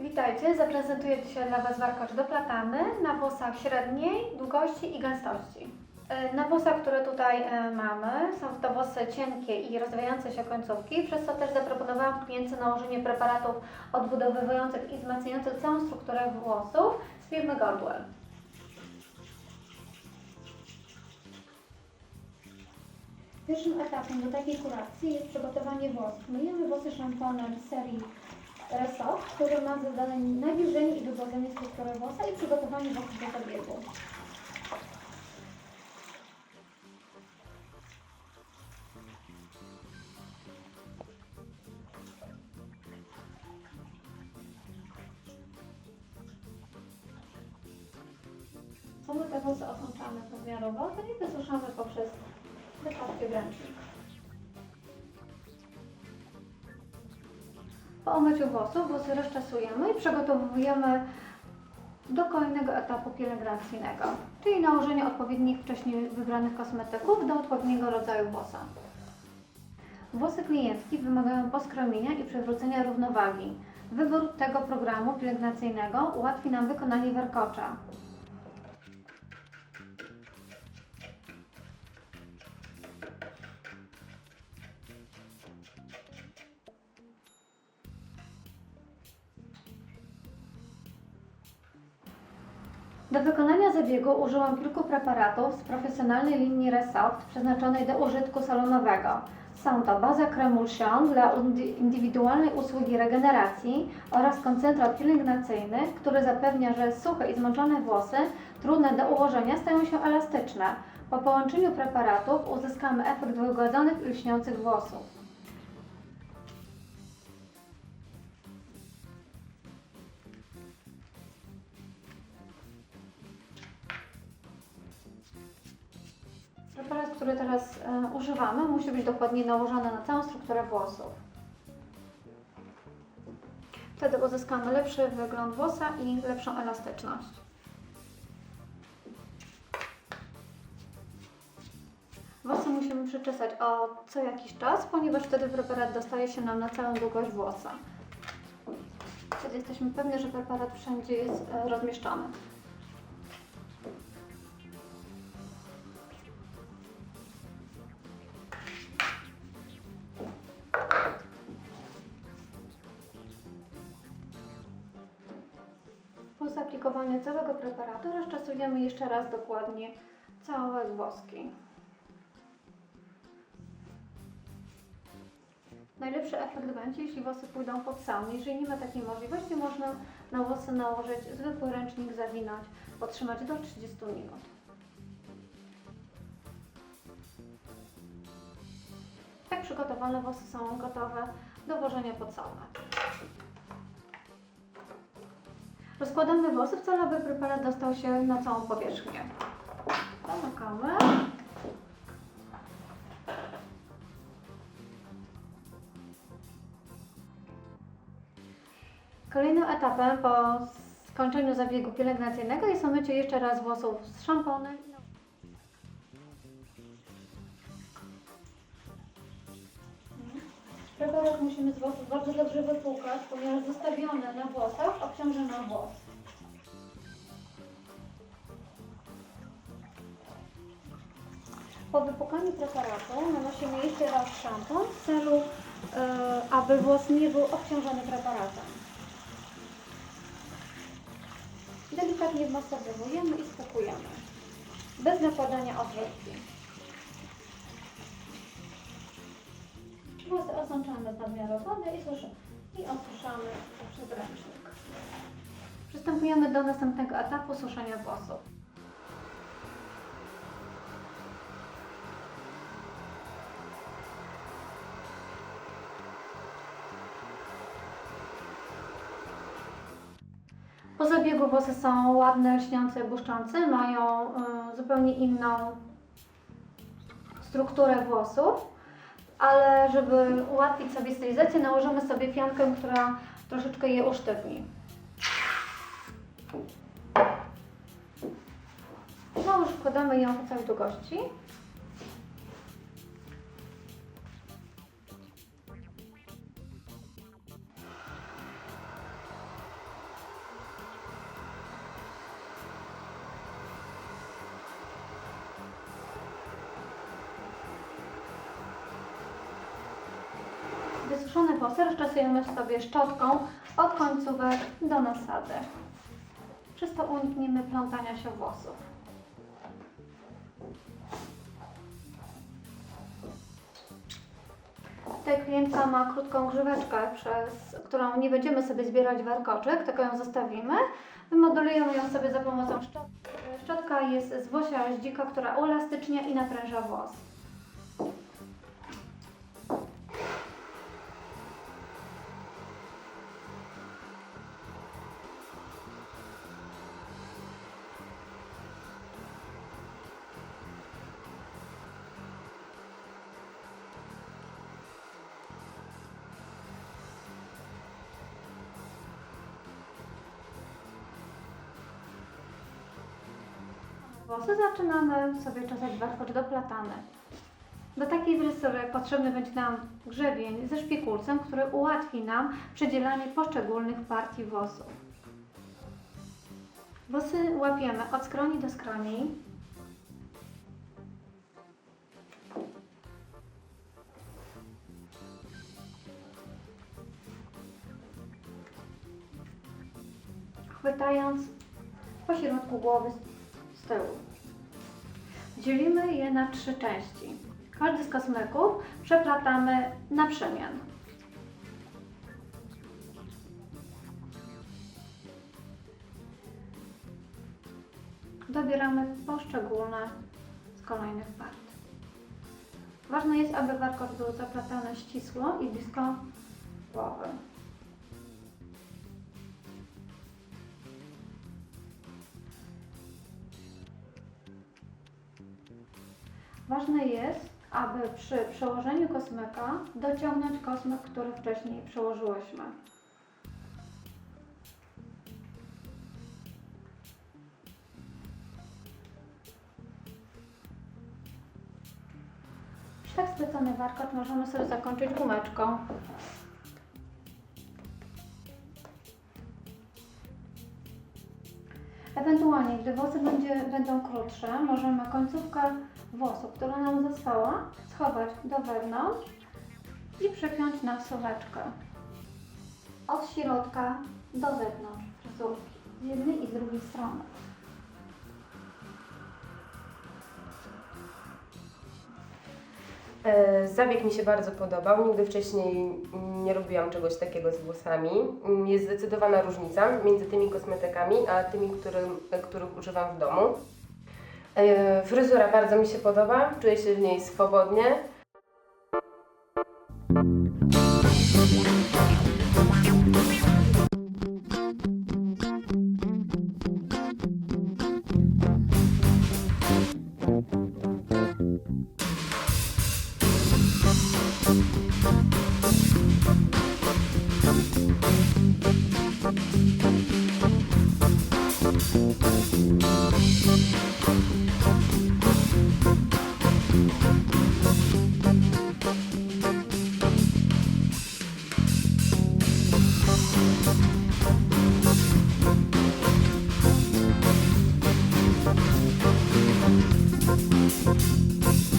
Witajcie, zaprezentuję dzisiaj dla Was warkocz doplatany na włosach średniej długości i gęstości. E, Na włosach, które tutaj e, mamy, są to włosy cienkie i rozwijające się końcówki, przez co też zaproponowałam klientce nałożenie preparatów odbudowywujących i wzmacniających całą strukturę włosów z firmy Goldwell. Pierwszym etapem do takiej kuracji jest przygotowanie włosów. Myjemy włosy szamponem serii Resoft, który ma za zadanie nawilżenie i wygładzenie struktury włosa i przygotowanie włosów do zabiegu. Umyte włosy osączamy podmiarą wody i wysuszamy poprzez wypadki ręcznik. Po umyciu włosów włosy rozczesujemy i przygotowujemy do kolejnego etapu pielęgnacyjnego, czyli nałożenie odpowiednich wcześniej wybranych kosmetyków do odpowiedniego rodzaju włosa. Włosy klientki wymagają poskromienia i przywrócenia równowagi. Wybór tego programu pielęgnacyjnego ułatwi nam wykonanie warkocza. Do wykonania zabiegu użyłam kilku preparatów z profesjonalnej linii Resoft przeznaczonej do użytku salonowego. Są to baza Cremulsion dla indywidualnej usługi regeneracji oraz koncentrat pielęgnacyjny, który zapewnia, że suche i zmęczone włosy, trudne do ułożenia, stają się elastyczne. Po połączeniu preparatów uzyskamy efekt wygładzonych i lśniących włosów. Który teraz e, używamy, musi być dokładnie nałożony na całą strukturę włosów. Wtedy uzyskamy lepszy wygląd włosa i lepszą elastyczność. Włosy musimy przyczesać o co jakiś czas, ponieważ wtedy preparat dostaje się nam na całą długość włosa. Wtedy jesteśmy pewni, że preparat wszędzie jest e, rozmieszczony. Po zaaplikowaniu całego preparatu rozczasujemy jeszcze raz dokładnie całe włoski. Najlepszy efekt będzie, jeśli włosy pójdą pod sam. Jeżeli nie ma takiej możliwości, można na włosy nałożyć zwykły ręcznik, zawinąć, podtrzymać do 30 minut. Tak przygotowane włosy są gotowe do włożenia pod salę. Rozkładamy włosy w celu, aby preparat dostał się na całą powierzchnię. Zamykamy. Kolejnym etapem po skończeniu zabiegu pielęgnacyjnego jest umycie jeszcze raz włosów z szamponem. Preparat musimy bardzo dobrze wypłukać, ponieważ zostawiony na włosach obciąży nam włos. Po wypłukaniu preparatu nanosimy jeszcze raz szampon w celu, e, aby włos nie był obciążony preparatem. Delikatnie wmasowujemy i spakujemy, bez nakładania odwrotki. Z nadmiaru wody i, i osuszamy przez ręcznik. Przystępujemy do następnego etapu suszenia włosów. Po zabiegu włosy są ładne, lśniące, błyszczące, mają y, zupełnie inną strukturę włosów, ale żeby ułatwić sobie stylizację, nałożymy sobie piankę, która troszeczkę je usztywni. No już wkładamy ją po całej długości. Wysuszone włosy rozczesujemy sobie szczotką od końcówek do nasady. Przez to unikniemy plątania się włosów. Tutaj klientka ma krótką grzyweczkę, przez którą nie będziemy sobie zbierać warkoczek, tylko ją zostawimy. Wymodulujemy ją sobie za pomocą szczotki. Szczotka jest z wosia dzika, która uelastycznia i napręża włos. Włosy zaczynamy sobie czesać warkocz doplatany. Do takiej fryzury potrzebny będzie nam grzebień ze szpikulcem, który ułatwi nam przydzielanie poszczególnych partii włosów. Włosy łapiemy od skroni do skroni. Chwytając po środku głowy tyłu. Dzielimy je na trzy części. Każdy z kosmeków przeplatamy na przemian. Dobieramy poszczególne z kolejnych partii. Ważne jest, aby warkocz był zaplatany ścisło i blisko głowy. Ważne jest, aby przy przełożeniu kosmyka dociągnąć kosmyk, który wcześniej przełożyłyśmy. Tak splecony warkocz możemy sobie zakończyć gumeczką. Ewentualnie, gdy włosy będzie, będą krótsze, możemy końcówkę włosu, która nam została, schować do wewnątrz i przypiąć na suweczkę. Od środka do zewnątrz fryzurki, z jednej i z drugiej strony. E, Zabieg mi się bardzo podobał. Nigdy wcześniej nie robiłam czegoś takiego z włosami. Jest zdecydowana różnica między tymi kosmetykami a tymi, których używam w domu. E, Fryzura bardzo mi się podoba, czuję się w niej swobodnie. Thank you.